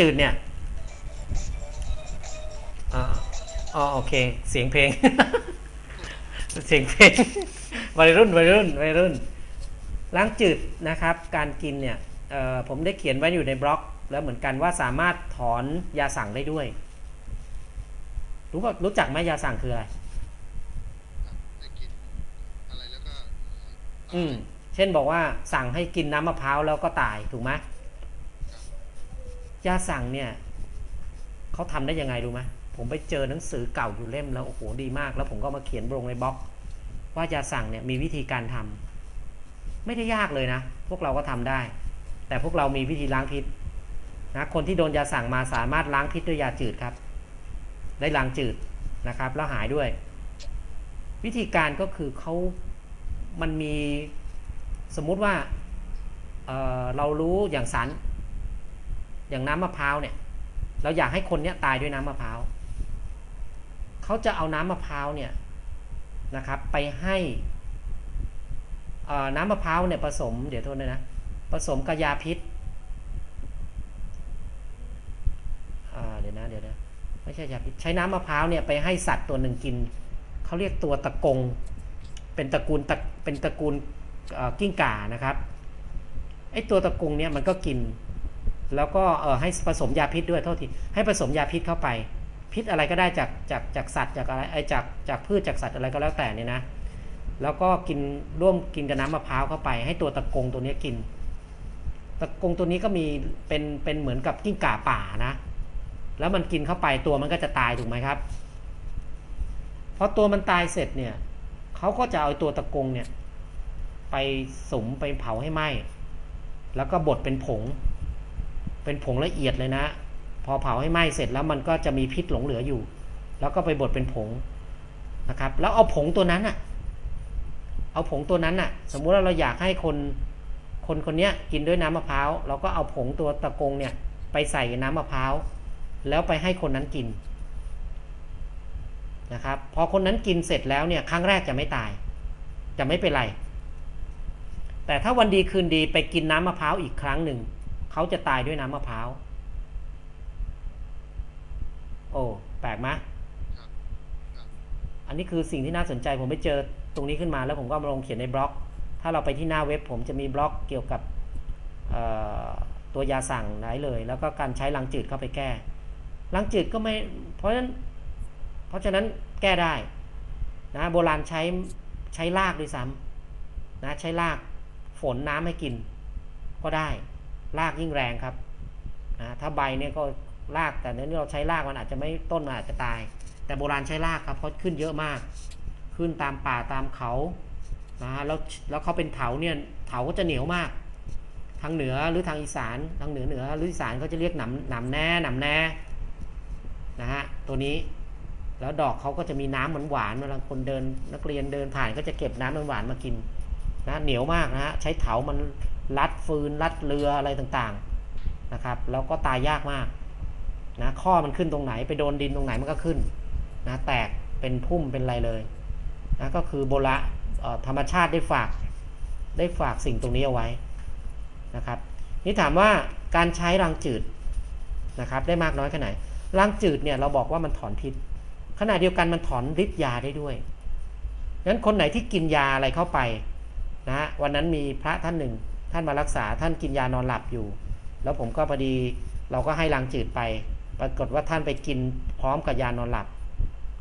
จืดเนี่ยอ่าอ๋อโอเค เสียงเพลง เสียงเพลง วัยรุ่น วัยรุ่น วัยรุ่น ล้างจืดนะครับ การกินเนี่ยเอ่อผมได้เขียนไว้อยู่ในบล็อก แล้วเหมือนกันว่าสามารถถอนยาสั่งได้ด้วย รู้ป่ะรู้จักไหมยาสั่งคืออะไรได้กินอะไรแล้วก็อืม เช่นบอกว่าสั่งให้กินน้ำมะพร้าวแล้วก็ตายถูกไหม ยาสั่งเนี่ยเขาทำได้ยังไงรู้ไหมผมไปเจอหนังสือเก่าอยู่เล่มแล้วโอ้โหดีมาก แล้วผมก็มาเขียนลงในบล็อก ว่ายาสั่งเนี่ยมีวิธีการทำไม่ได้ยากเลยนะ พวกเราก็ทำได้ แต่พวกเรามีวิธีล้างพิษนะคนที่โดนยาสั่งมาสามารถล้างพิษด้วยยาจืดครับ ได้ล้างจืดนะครับ แล้วหายด้วย วิธีการก็คือเขามันมีสมมุติว่าเเรารู้อย่างสาร อย่างน้ำมะพร้าวเนี่ย เราอยากให้คนเนี้ยตายด้วยน้ำมะพร้าวเขาจะเอาน้ำมะพร้าวเนี่ยนะครับ ไปให้น้ำมะพร้าวเนี่ยผสม เดี๋ยวโทษด้วยนะผสมกับยาพิษเดี๋ยวนะเดี๋ยวนะไม่ใช่ยาพิษใช้น้ำมะพร้าวเนี่ยไปให้สัตว์ตัวหนึ่งกินเขาเรียกตัวตะกง เป็นตระกูลตะเป็นตระกูลกิ้งก่านะครับไอตัวตะกงเนี่ยมันก็กิน แล้วก็เออให้ผสมยาพิษด้วยโทษทีให้ผสมยาพิษเข้าไป พิษอะไรก็ได้จากจากจากสัตว์จากอะไรไอจากจากพืชจากสัตว์อะไรก็แล้วแต่เนี่ยนะ แล้วก็กินร่วมกินกับน้ำมะพร้าวเข้าไป ให้ตัวตะกงตัวนี้กิน ตะกงตัวนี้ก็มีเป็นเป็นเหมือนกับกิ้งก่าป่านะ แล้วมันกินเข้าไปตัวมันก็จะตายถูกไหมครับพอตัวมันตายเสร็จเนี่ยเขาก็จะเอาตัวตะกงเนี่ยไปสมไปเผาให้ไหม้แล้วก็บดเป็นผง เป็นผงละเอียดเลยนะ พอเผาให้ไหม้เสร็จแล้วมันก็จะมีพิษหลงเหลืออยู่ แล้วก็ไปบดเป็นผงนะครับ แล้วเอาผงตัวนั้นอะเอาผงตัวนั้นอะสมมุติว่าเราอยากให้คนคนคนนี้กินด้วยน้ำมะพร้าวเราก็เอาผงตัวตะกงเนี่ยไปใส่น้ำมะพร้าวแล้วไปให้คนนั้นกินนะครับพอคนนั้นกินเสร็จแล้วเนี่ยครั้งแรกจะไม่ตาย จะไม่เป็นไร แต่ถ้าวันดีคืนดีไปกินน้ำมะพร้าวอีกครั้งหนึ่ง เขาจะตายด้วยน้ำมะพร้าว โอ้ แปลกไหมอันนี้คือสิ่งที่น่าสนใจผมไปเจอตรงนี้ขึ้นมาแล้วผมก็มาลงเขียนในบล็อก ถ้าเราไปที่หน้าเว็บผมจะมีบล็อกเกี่ยวกับตัวยาสั่งไหนเลย แล้วก็การใช้ลังจืดเข้าไปแก้ลังจืดก็ไม่ เพราะฉะนั้น เพราะฉะนั้นแก้ได้นะโบราณใช้ใช้รากด้วยซ้ำนะใช้รากฝนน้ำให้กินก็ได้ รากยิ่งแรงครับนะถ้าใบเนี่ยก็รากแต่เนี้เราใช้รากมันอาจจะไม่ต้นมันอาจจะตาย แต่โบราณใช้รากครับเพราะขึ้นเยอะมาก ขึ้นตามป่าตามเขานะแล้วแล้วเขาเป็นเถาเนี่ยเถาก็จะเหนียวมาก ทางเหนือหรือทางอีสานทางเหนือเหนือหรืออีสานเขาจะเรียกหนำหนำแน่หนำแน่นะฮะตัวนี้แล้วดอกเขาก็จะมีน้ำเหมือนหวานเวลาคนเดินนักเรียนเดินผ่านก็จะเก็บน้ำหวานมากินนะเหนียวมากนะฮะใช้เถามัน รัดฟืนรัดเรืออะไรต่างๆนะครับ แล้วก็ตายยากมากนะข้อมันขึ้นตรงไหนไปโดนดินตรงไหนมันก็ขึ้นนะแตกเป็นพุ่มเป็นอะไรเลยนะก็คือโบราธรรมชาติได้ฝากได้ฝากสิ่งตรงนี้เอาไว้นะครับนี่ถามว่าการใช้รังจืดนะครับได้มากน้อยแค่ไหนรังจืดเนี่ยเราบอกว่ามันถอนพิษขณะเดียวกันมันถอนฤทธิ์ยาได้ด้วยงั้นคนไหนที่กินยาอะไรเข้าไปนะวันนั้นมีพระท่านหนึ่ง ท่านมารักษาท่านกินยานอนหลับอยู่ แล้วผมก็พอดีเราก็ให้รังจืดไป ปรากฏว่าท่านไปกินพร้อมกับยานอนหลับ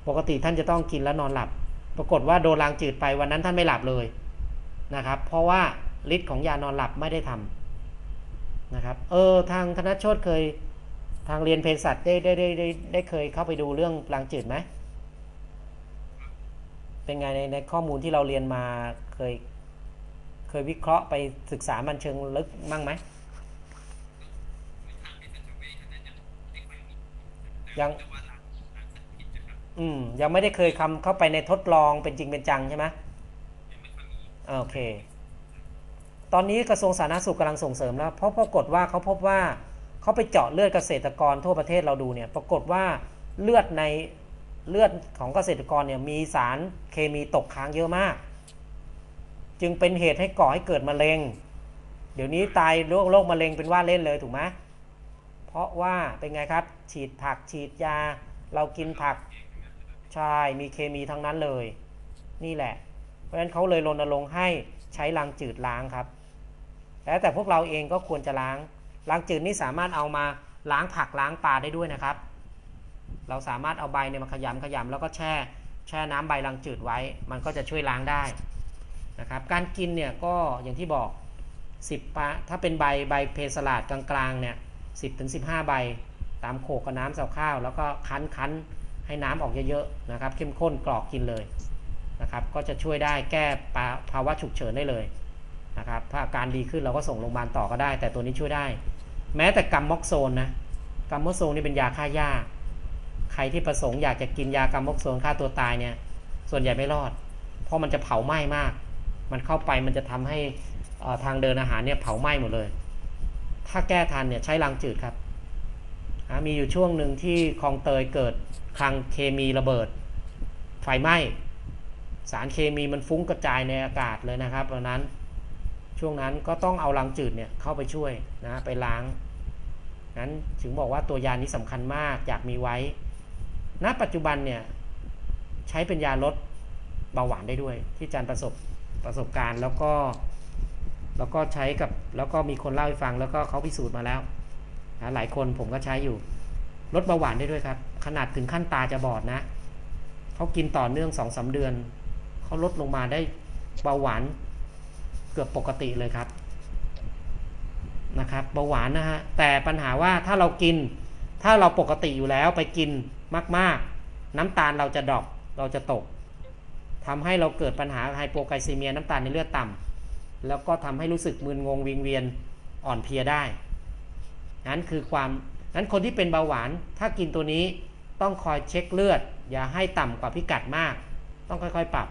ปกติท่านจะต้องกินแล้วนอนหลับ ปรากฏว่าโดนรังจืดไปวันนั้นท่านไม่หลับเลยนะครับ เพราะว่าฤทธิ์ของยานอนหลับไม่ได้ทำนะครับ เออทางธนชตเคยทางเรียนเภสัชได้ได้ได้ได้ได้เคยเข้าไปดูเรื่องรังจืดไหมเป็นไงในในข้อมูลที่เราเรียนมาเคย เคยวิเคราะห์ไปศึกษามันเชิงลึกมั่งไหมยังอืมยังไม่ได้เคยคำเข้าไปในทดลองเป็นจริงเป็นจังใช่ไหมโอเค ตอนนี้กระทรวงสาธารณสุขกำลังส่งเสริมแล้ว เพราะปรากฏว่าเขาพบว่าเขาไปเจาะเลือดเกษตรกรทั่วประเทศเราดูเนี่ย ปรากฏว่าเลือดในเลือดของเกษตรกรเนี่ยมีสารเคมีตกค้างเยอะมาก จึงเป็นเหตุให้ก่อให้เกิดมะเร็ง เดี๋ยวนี้ตายโรคโรคมะเร็งเป็นว่าเล่นเลยถูกไหมเพราะว่าเป็นไงครับ ฉีดผักฉีดยา เรากินผักใช่มีเคมีทั้งนั้นเลย นี่แหละ เพราะฉะนั้นเขาเลยรณรงค์ให้ใช้ล้างจืดล้างครับแล้วแต่พวกเราเองก็ควรจะล้างล้างจืดนี่สามารถเอามาล้างผักล้างปลาได้ด้วยนะครับ เราสามารถเอาใบเนี่ยมาขยำขยำแล้วก็แช่ แช่น้ำใบล้างจืดไว้ มันก็จะช่วยล้างได้ นะครับการกินเนี่ยก็อย่างที่บอก 10ปะถ้าเป็นใบใบเพสลาดกลางๆเนี่ย10ถึง15ใบ ตามโขกกับน้ำเสาข้าว แล้วก็คั้นคั้นให้น้ำออกเยอะๆนะครับเข้มข้นกรอกกินเลยนะครับก็จะช่วยได้แก้ภาวะฉุกเฉินได้เลยนะครับถ้าอาการดีขึ้นเราก็ส่งโรงพยาบาลต่อก็ได้ แต่ตัวนี้ช่วยได้ แม้แต่กัมม็อกโซนนะกัมม็อกโซนนี่เป็นยาฆ่าหญ้า ใครที่ประสงค์อยากจะกินยากัมม็อกโซนฆ่าตัวตายเนี่ยส่วนใหญ่ไม่รอด เพราะมันจะเผาไหม้มาก มันเข้าไปมันจะทำให้ทางเดินอาหารเนี่ยเผาไหม้หมดเลย ถ้าแก้ทันเนี่ยใช้ลังจืดครับ มีอยู่ช่วงหนึ่งที่คลองเตยเกิดคลังเคมีระเบิด ไฟไหม้ สารเคมีมันฟุ้งกระจายในอากาศเลยนะครับเพราะนั้นช่วงนั้นก็ต้องเอาลังจืดเนี่ยเข้าไปช่วยนะไปล้าง นั้นถึงบอกว่าตัวยานี้สำคัญมากอยากมีไว้ ณ ปัจจุบันเนี่ยใช้เป็นยาลดเบาหวานได้ด้วยที่อาจารย์ประสบ ประสบการณ์แล้วก็แล้วก็ใช้กับแล้วก็มีคนเล่าให้ฟังแล้วก็เขาพิสูจน์มาแล้วนะหลายคนผมก็ใช้อยู่ลดเบาหวานได้ด้วยครับ ขนาดถึงขั้นตาจะบอดนะเขากินต่อเนื่องสองสาเดือนเขาลดลงมาได้เบาหวานเกือบปกติเลยครับนะครับเบาหวานนะฮะแต่ปัญหาว่าถ้าเรากิน ถ้าเราปกติอยู่แล้วไปกินมาก ๆ น้ำตาลเราจะดรอปเราจะตก ทำให้เราเกิดปัญหาไฮโปไกลซีเมียน้ำตาลในเลือดต่ำแล้วก็ทำให้รู้สึกมึนงงวิงเวียนอ่อนเพลียได้ นั้นคือความนั้นคนที่เป็นเบาหวานถ้ากินตัวนี้ต้องคอยเช็คเลือด อย่าให้ต่ำกว่าพิกัดมาก ต้องค่อยๆปรับ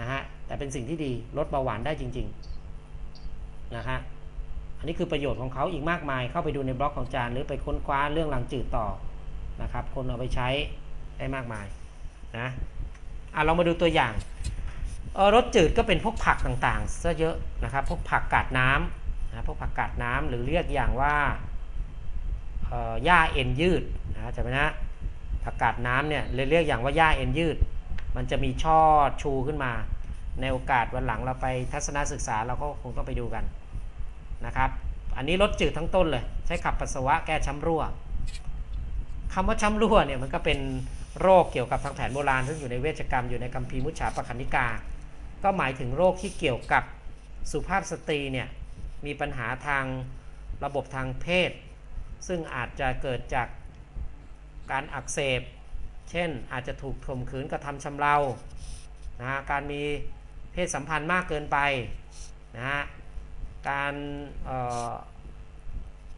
นะฮะแต่เป็นสิ่งที่ดีลดเบาหวานได้จริงๆนะฮะอันนี้คือประโยชน์ของเขาอีกมากมายเข้าไปดูในบล็อกของจารย์หรือไปค้นคว้าเรื่องหลังจืดต่อนะครับ คนเอาไปใช้ได้มากมายนะ อะเรามาดูตัวอย่างรสจืดก็เป็นพวกผักต่างๆซะเยอะนะครับ พวกผักกาดน้ำนะพวกผักกาดน้ำหรือเรียกอย่างว่าหญ้าเอ็นยืดนะจำไหมนะผักกาดน้ำเนี่ยเรียกอย่างว่าหญ้าเอ็นยืด มันจะมีช่อชูขึ้นมา ในโอกาสวันหลังเราไปทัศนศึกษาเราก็คงต้องไปดูกันนะครับ อันนี้รสจืดทั้งต้นเลย ใช้ขับปัสสาวะแก้ช้ำรั่วคำว่าช้ำรั่วเนี่ยมันก็เป็น โรคเกี่ยวกับทางแผนโบราณ ซึ่งอยู่ในเวชกรรมอยู่ในคัมภีร์มุจฉาปคันนิกา ก็หมายถึงโรคที่เกี่ยวกับสุภาพสตรีเนี่ยมีปัญหาทางระบบทางเพศ ซึ่งอาจจะเกิดจากการอักเสบ เช่นอาจจะถูกข่มขืนกระทำชำเรานะการมีเพศสัมพันธ์มากเกินไปนะฮะการ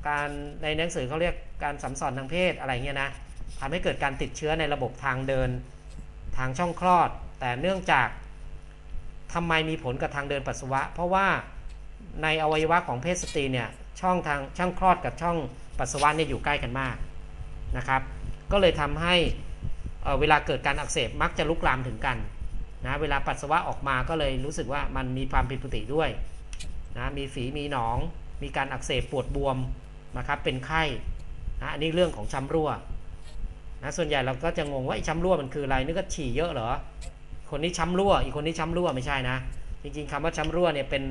การในหนังสือเขาเรียกการสัมสอนทางเพศอะไรเงี้ยนะ ทำให้เกิดการติดเชื้อในระบบทางเดินทางช่องคลอด แต่เนื่องจากทำไมมีผลกับทางเดินปัสสาวะ เพราะว่าในอวัยวะของเพศสตรีเนี่ยช่องทางช่องคลอดกับช่องปัสสาวะเนี่ยอยู่ใกล้กันมากนะครับ ก็เลยทำให้เอ่อเวลาเกิดการอักเสบมักจะลุกลามถึงกันนะเวลาปัสสาวะออกมาก็เลยรู้สึกว่ามันมีความผิดปกติด้วยนะมีฝีมีหนอง มีการอักเสบปวดบวมนะครับเป็นไข้นะอันนี้เรื่องของช้ำรั่ว นะส่วนใหญ่เราก็จะงงว่าไอ้ช้ำรั่วมันคืออะไรนึกว่าฉี่เยอะเหรอคนนี้ช้ำรั่ว อีกคนนี้ช้ำรั่วไม่ใช่นะ จริงๆคำว่าช้ำรั่วเนี่ยเป็น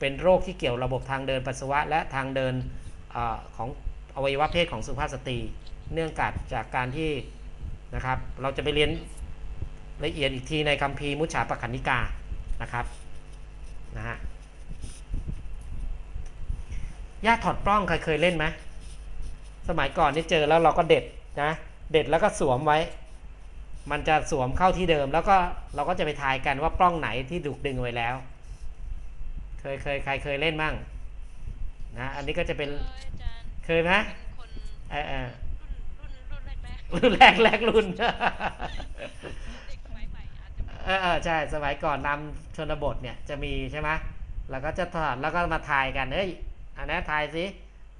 เป็นโรคที่เกี่ยวระบบทางเดินปัสสาวะ และทางเดินอของอวัยวะเพศของสุภาพสตรี เนื่องจากจากการที่นะครับ เราจะไปเรียนละเอียดอีกทีในคัมภีร์มุจฉาปคันนิกานะครับนะฮะย่าถอดปล้องใครเคยเล่นไหมสมัยก่อนนี่เจอแล้วเราก็เด็ดนะ เด็ดแล้วก็สวมไว้ มันจะสวมเข้าที่เดิม แล้วก็เราก็จะไปทายกันว่าปล้องไหนที่ถูกดึงไว้แล้ว เคยเคยใครเคยเล่นมั่งนะอันนี้ก็จะเป็นเคยอาจารย์เคยไหมเป็นคนเออเออรุ่นรุ่นรุ่นแรกแรกรุ่นแรกแรกรุ่นเด็กสมัยใหม่อาจจะไม่เออเออใช่สมัยก่อนนำชนบทเนี่ยจะมีใช่ไหมแล้วก็จะถอดแล้วก็มาทายกันเฮ้ยอันนี้ทายสิ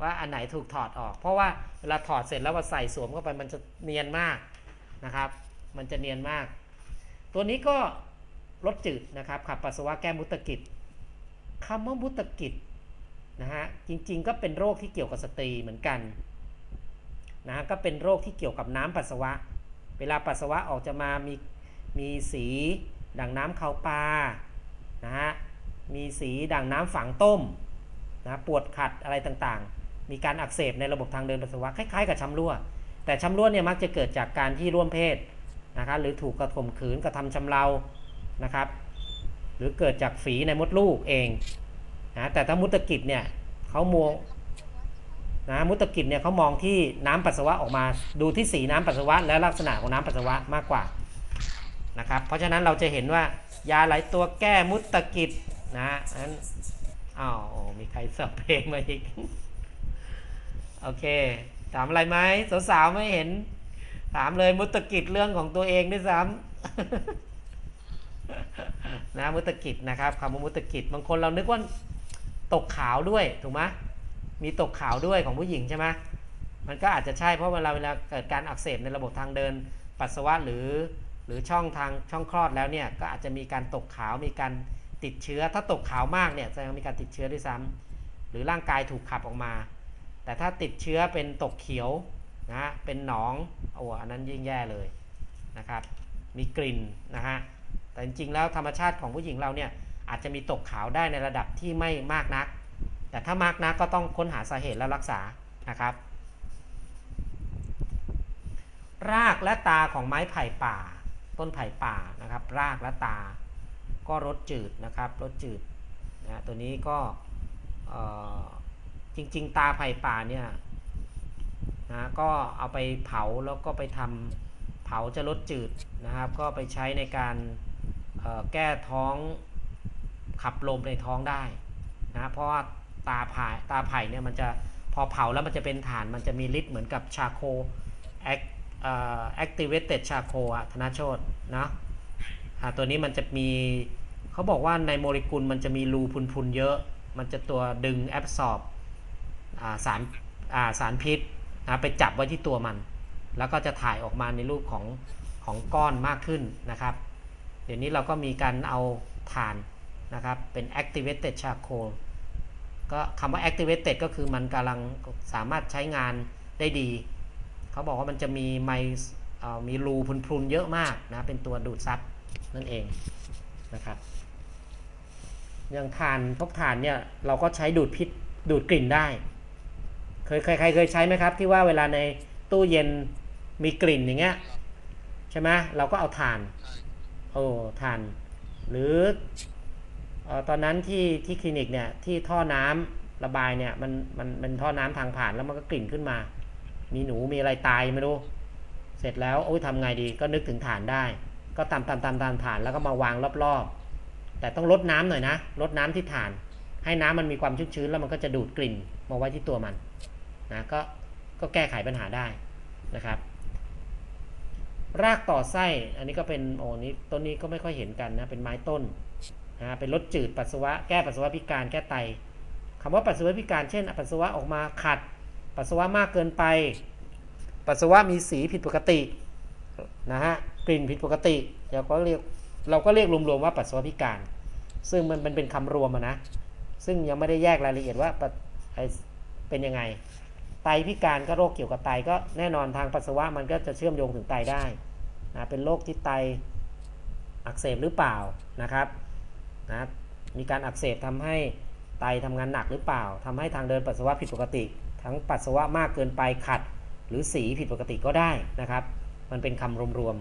ว่าอันไหนถูกถอดออก เพราะว่าเวลาถอดเสร็จแล้วมาใส่สวมเข้าไปมันจะเนียนมากนะครับ มันจะเนียนมาก ตัวนี้ก็ลดจืดนะครับขับปัสสาวะแก้มุตกิจคำว่ามุตกิจนะฮะจริงๆก็เป็นโรคที่เกี่ยวกับสตรีเหมือนกันนะก็เป็นโรคที่เกี่ยวกับน้ำปัสสาวะ เวลาปัสสาวะออกจะมามีมีสีดั่งน้ำขาวปลานะฮะมีสีดั่งน้ำฝังต้มนะปวดขัดอะไรต่างๆ มีการอักเสบในระบบทางเดินปัสสาวะคล้ายๆกับช้ำรั่ว แต่ช้ำรั่วเนี่ยมักจะเกิดจากการที่ร่วมเพศนะครับหรือถูกกระข่มขืนกระทำชำเรานะครับ หรือเกิดจากฝีในมดลูกเองนะแต่ถ้ามุตกิจเนี่ยเขามองนะมุตกิจเนี่ยเขามองที่น้ำปัสสาวะออกมาดูที่สีน้ำปัสสาวะ และลักษณะของน้ำปัสสาวะมากกว่านะครับเพราะฉะนั้นเราจะเห็นว่ายาหลายตัวแก้มุตกิจนะนั้นอ้าวมีใครสับเพลงมาอีก โอเค ถามอะไรไหมสาวๆไม่เห็น ถามเลยมุตกิจเรื่องของตัวเองด้วยซ้ำนะมุตกิจนะครับคำว่ามุตกิจบางคนเรานึกว่าตกขาวด้วยถูกไหมมีตกขาวด้วยของผู้หญิงใช่ไหมมันก็อาจจะใช่เพราะเวลาเวลาเกิดการอักเสบในระบบทางเดิน ปัสสาวะหรือหรือช่องทางช่องคลอดแล้วเนี่ยก็อาจจะมีการตกขาวมีการติดเชื้อ ถ้าตกขาวมากเนี่ยแสดงว่ามีการติดเชื้อด้วยซ้ำหรือร่างกายถูกขับออกมา แต่ถ้าติดเชื้อเป็นตกเขียวนะเป็นหนองโอ้อันนั้นยิ่งแย่เลยนะครับมีกลิ่นนะฮะแต่จริงๆแล้วธรรมชาติของผู้หญิงเราเนี่ยอาจจะมีตกขาวได้ในระดับที่ไม่มากนัก แต่ถ้ามากนักก็ต้องค้นหาสาเหตุและรักษานะครับ รากและตาของไม้ไผ่ป่า ต้นไผ่ป่านะครับ รากและตา ก็รสจืดนะครับรสจืดนะตัวนี้ก็เอ่อ จริง ๆ ตาไผ่ป่าเนี่ยนะก็เอาไปเผาแล้วก็ไปทำเผาจะลดจืดนะครับ ก็ไปใช้ในการแก้ท้องขับลมในท้องได้นะเพราะว่าตาไผ่ตาไผ่เนี่ยมันจะพอเผาแล้วมันจะเป็นฐานมันจะมีฤทธิ์เหมือนกับชาโคแอคเอ่อ activated charcoal อะธนโชตเนาะตัวนี้มันจะมีเขาบอกว่าในโมเลกุลมันจะมีรูพุนๆเยอะ มันจะตัวดึงแอบสอบอ่า สารอ่าสารพิษนะไปจับไว้ที่ตัวมัน แล้วก็จะถ่ายออกมาในรูปของของก้อนมากขึ้นนะครับ เดี๋ยวนี้เราก็มีการเอาถ่านนะครับเป็น activated charcoal ก็คำว่า activated ก็คือมันกำลังสามารถใช้งานได้ดี เขาบอกว่ามันจะมีไมมีรูพรุนๆเยอะมากนะ เป็นตัวดูดซับนั่นเองนะครับอย่างถ่านพวกถ่านเนี่ยเราก็ใช้ดูดพิษดูดกลิ่นได้ เคยใครเคยใช้ไหมครับ ที่ว่าเวลาในตู้เย็นมีกลิ่นอย่างเงี้ยใช่ไหมเราก็เอาถ่านโอ้ถ่าน หรือตอนนั้นที่ที่คลินิกเนี่ยที่ท่อน้ำระบายเนี่ยมันมันมันท่อน้ำทางผ่านแล้วมันก็กลิ่นขึ้นมา มีหนูมีอะไรตายไม่รู้ เสร็จแล้วโอ้ยทำไงดีก็นึกถึงฐานได้ ก็ตามตามตามตามฐานแล้วก็มาวางรอบๆ แต่ต้องลดน้ำหน่อยนะลดน้ำที่ฐาน ให้น้ำมันมีความชื้นๆแล้วมันก็จะดูดกลิ่นมาไว้ที่ตัวมัน นะก็ก็แก้ไขปัญหาได้นะครับ รากต่อไส้อันนี้ก็เป็นโอ้นี้ต้นนี้ก็ไม่ค่อยเห็นกันนะเป็นไม้ต้นนะเป็นรสจืดปัสสาวะแก้ปัสสาวะพิการแก้ไตคำว่าปัสสาวะพิการเช่นปัสสาวะออกมาขัด ปัสสาวะมากเกินไป ปัสสาวะมีสีผิดปกตินะฮะกลิ่นผิดปกติเราก็เรียกเราก็เรียกรวมๆว่าปัสสาวะพิการ ซึ่งมันเป็นคำรวมนะซึ่งยังไม่ได้แยกรายละเอียดว่าเป็นยังไง ไตพิการก็โรคเกี่ยวกับไตก็แน่นอนทางปัสสาวะมันก็จะเชื่อมโยงถึงไตได้นะเป็นโรคที่ไตอักเสบหรือเปล่านะครับนะมีการอักเสบทำให้ไตทำงานหนักหรือเปล่าทำให้ทางเดินปัสสาวะผิดปกติ ทั้งปัสสาวะมากเกินไปขัด หรือสีผิดปกติก็ได้นะครับ มันเป็นคำรวม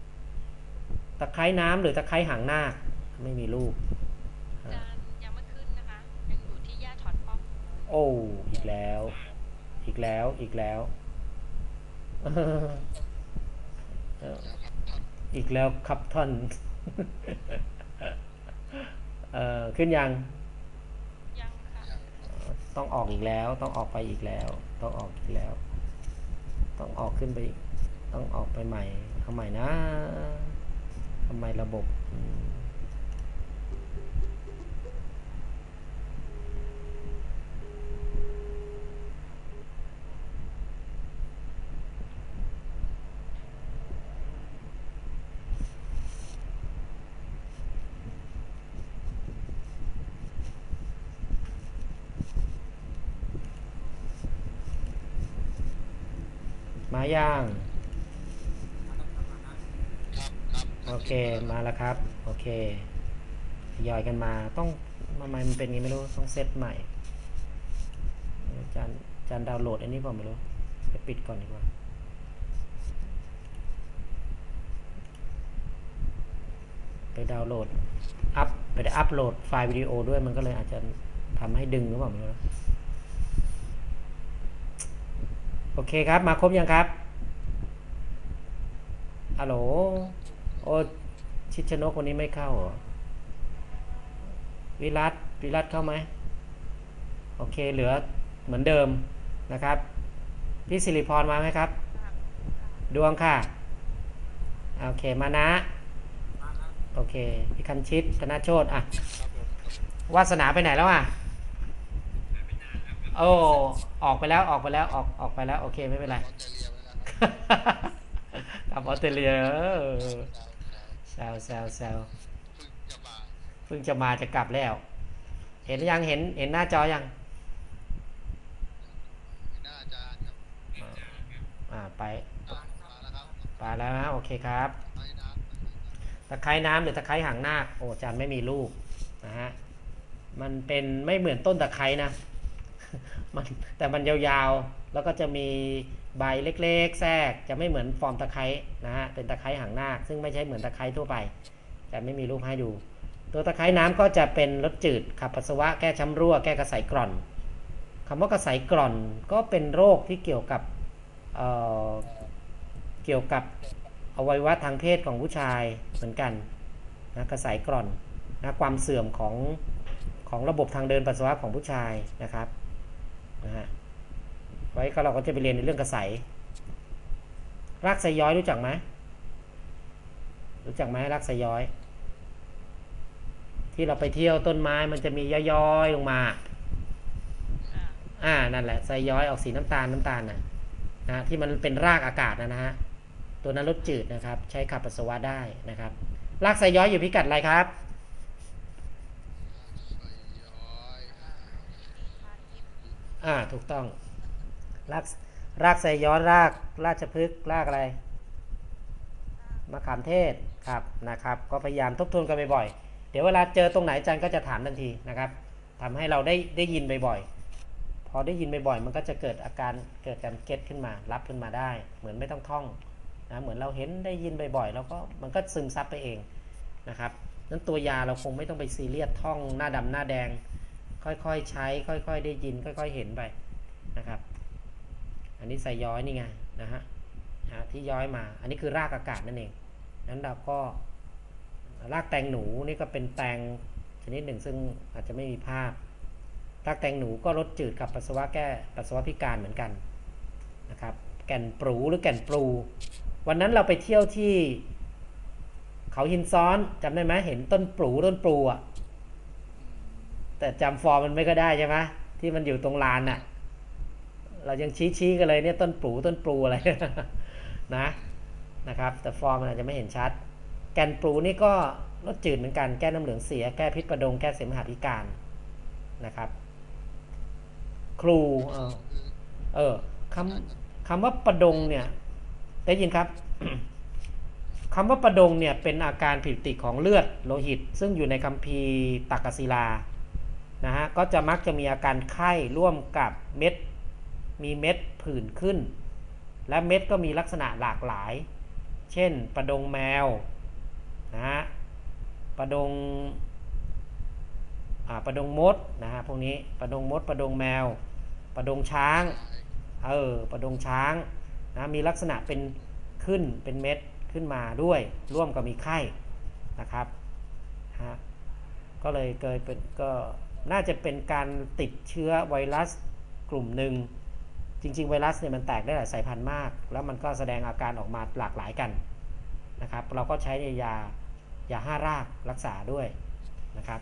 ๆตะไคร้น้ำหรือตะไคร้หางนาคไม่มีลูกอาจารย์ยังไม่ขึ้นนะคะยังอยู่ที่ย่าถอดป้อมโอ้อีกแล้ว อีกแล้วอีกแล้วเออเออแล้วครับท่านอีกแล้วครับท่านเอ่อขึ้นยังยังค่ะยังครับต้องออกอีกแล้ว ต้องออกไปอีกแล้ว ต้องออกอีกแล้ว ต้องออกขึ้นไปอีกต้องออกไปใหม่ทำไมนะทำไมระบบ มมาย่างครับครับโอเค มาแล้วครับ โอเคทยอยกันมา ต้องทำไมมันเป็นอย่างนี้ไม่รู้ ต้องเซตใหม่อาจารย์อาจารย์ดาวน์โหลดอันนี้เปล่าไม่รู้ จะปิดก่อนดีกว่าไปดาวน์โหลด อัพ ไปได้อัพโหลดไฟล์วิดีโอด้วย มันก็เลยอาจจะทำให้ดึงหรือเปล่าไม่รู้นะ โอเคครับ มาครบยังครับฮัลโหลโอชิดชนกวันนี้ไม่เข้าเหรอวิรัตวิรัตเข้าไหมโอเคเหลือเหมือนเดิมนะครับ พี่สิริพรมาไหมครับ ดวงค่ะ โอเคมานะ โอเค พี่คันชิตธนาโชตอะวาสนาไปไหนแล้วอะ โอ้ ออกไปแล้วออกไปแล้วออกออกไปแล้ว โอเคไม่เป็นไรออสเตรเลียไปแล้วครับกลับออสเตรเลียเออดาวดาวแซวแซวแซวเพิ่งจะมาเพิ่งจะมาจะกลับแล้ว เห็นยังเห็นเห็นหน้าจอยังหน้าอาจารย์ครับอ่าไปอ่ามาแล้วครับไปแล้วนะโอเคครับไอ้น้ำตะไคร้น้ำหรือตะไคร้หางนาคโอ้อาจารย์ไม่มีลูกนะฮะมันเป็นไม่เหมือนต้นตะไคร้นะ มันแต่มันยาวๆ แล้วก็จะมีใบเล็กๆ แทรก จะไม่เหมือนฟอร์มตะไคร้นะฮะ เป็นตะไคร้หางนาค ซึ่งไม่ใช่เหมือนตะไคร้ทั่วไป แต่ไม่มีรูปให้ดู ตัวตะไคร้น้ำก็จะเป็นรสจืด ขับปัสสาวะ แก้ช้ำรั่ว แก้กระสายกร่อนคำว่ากระสายกร่อนก็เป็นโรคที่เกี่ยวกับเเกี่ยวกับอวัยวะทางเพศของผู้ชายเหมือนกันนะกระสายกร่อนนะความเสื่อมของของระบบทางเดินปัสสาวะของผู้ชายนะครับ นะฮะไว้ก็เราก็จะไปเรียนในเรื่องกระสายรากไซย้อยรู้จักไหมรู้จักไหมรากไซย้อย ที่เราไปเที่ยวต้นไม้มันจะมีย้อยๆลงมา อ่าอ่านั่นแหละไซย้อยออกสีน้ำตาลน้ำตาลนะนะที่มันเป็นรากอากาศนะนะฮะตัวนั้นรสจืดนะครับ ใช้ขับปัสสาวะได้นะครับ รากไซย้อยอยู่พิกัดอะไรครับ ใส่ย้อย อ่าถูกต้อง รากรากไซย้อยรากราชพฤกษ์รากอะไรมะขามเทศครับนะครับ ก็พยายามทบทวนกันบ่อยๆเดี๋ยวเวลาเจอตรงไหนอาจันก็จะถามทันทีนะครับทำให้เราได้ได้ยินบ่อยๆพอได้ยินบ่อยๆมันก็จะเกิดอาการเกิดการเก็ตขึ้นมา รับขึ้นมาได้ เหมือนไม่ต้องท่องนะเหมือนเราเห็นได้ยินบ่อยๆแล้วก็มันก็ซึมซับไปเองนะครับนั้นตัวยาเราคงไม่ต้องไปซีเรียสท่องหน้าดำหน้าแดง ค่อยๆใช้ ค่อยๆได้ยิน ค่อยๆเห็นไปนะครับ อันนี้ใส่ย้อยนี่ไงนะฮะที่ย้อยมา อันนี้คือรากอากาศนั่นเองนั้นเราก็รากแตงหนูนี่ก็เป็นแตงชนิดหนึ่งซึ่งอาจจะไม่มีภาพรากแตงหนูก็รสจืดกับปัสสาวะแก้ปัสสาวะพิการเหมือนกันนะครับ แก่นปรูหรือแก่นปรูวันนั้นเราไปเที่ยวที่เขาหินซ้อนจำได้ไหมเห็นต้นปลูต้นปลูอะ แต่จำฟอร์มมันไม่ก็ได้ใช่ไหมที่มันอยู่ตรงลานน่ะ เรายังชี้ชี้ๆกันเลยเนี่ยต้นปลูต้นปลูอะไรนะนะครับ แต่ฟอร์มมันอาจจะไม่เห็นชัด แกนปลูนี่ก็รสจืดเหมือนกันแก้น้ำเหลืองเสียแก้พิษประดงแก้เสมหะพิการนะครับ ครูเออคือเออคำคำว่าประดงเนี่ยได้ยินครับคำว่าประดงเนี่ยเป็นอาการผิดปกติของเลือดโลหิต ซึ่งอยู่ในคัมภีร์ตักกศิลา นะฮะก็จะมักจะมีอาการไข้ร่วมกับเม็ด มีเม็ดผื่นขึ้น และเม็ดก็มีลักษณะหลากหลาย เช่นประดงแมวนะฮะประดงอ่าประดงมดนะฮะพวกนี้ประดงมดประดงแมว ประดงช้างเออประดงช้างนะมีลักษณะเป็นขึ้นเป็นเม็ดขึ้นมาด้วยร่วมกับมีไข้นะครับฮะก็เลยเกิดเป็นก็ น่าจะเป็นการติดเชื้อไวรัสกลุ่มหนึ่ง จริง ๆ ไวรัสเนี่ยมันแตกได้หลายสายพันธุ์มาก แล้วมันก็แสดงอาการออกมาหลากหลายกันนะครับ เราก็ใช้ยายาห้ารากรักษาด้วยนะครับ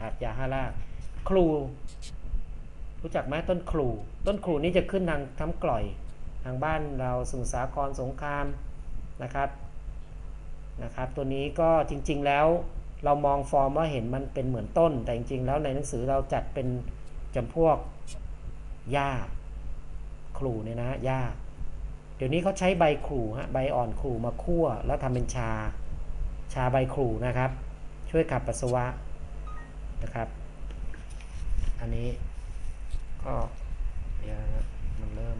ครับยาห้าราก ครู รู้จักไหมต้นครู ต้นครูนี่จะขึ้นทางทั้งกล่อย ทางบ้านเราสุสาครสงครามนะครับนะครับ ตัวนี้ก็จริง ๆ แล้ว เรามองฟอร์มว่าเห็นมันเป็นเหมือนต้น แต่จริงๆ แล้วในหนังสือเราจัดเป็นจำพวกหญ้าขลู่เนี่ยนะยาเดี๋ยวนี้เขาใช้ใบขลู่ฮะใบอ่อนขลู่มาคั่ว แล้วทำเป็นชา ชาใบขลู่นะครับ ช่วยขับปัสสาวะนะครับ อันนี้ก็มันเริ่ม